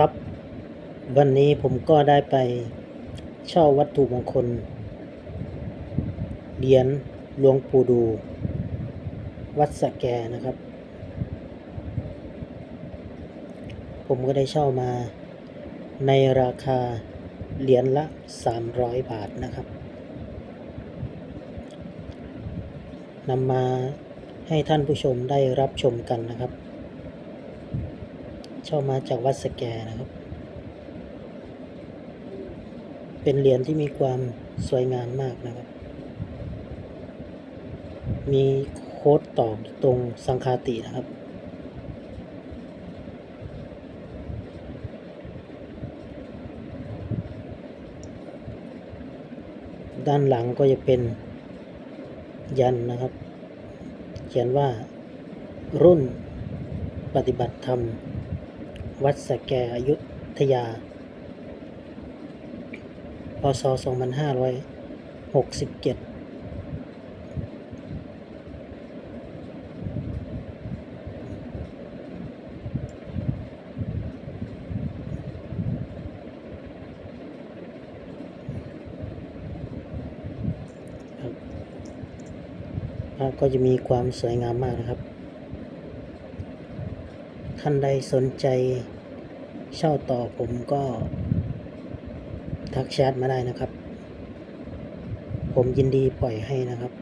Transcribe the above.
ครับ วันนี้ผมก็ได้ไปเช่าวัตถุมงคลเหรียญหลวงปู่ดู วัดสะแกนะครับ ผมก็ได้เช่ามาในราคาเหรียญละ 300 บาทนะครับนำมาให้ท่านผู้ชมได้รับชมกันนะครับ เช่ามาจากวัดสแกนะครับ เป็นเหรียญที่มีความสวยงามมากนะครับ มีโค้ดตอกตรงสังคาตินะครับ ด้านหลังก็จะเป็นยันนะครับ เขียนว่ารุ่นปฏิบัติธรรม วัดสแกอยุธยา พศ 2567ครับภาพก็จะมีความสวยงามมากนะครับ ท่านใดสนใจเช่าต่อผมก็ทักแชทมาได้นะครับ ผมยินดีปล่อยให้นะครับ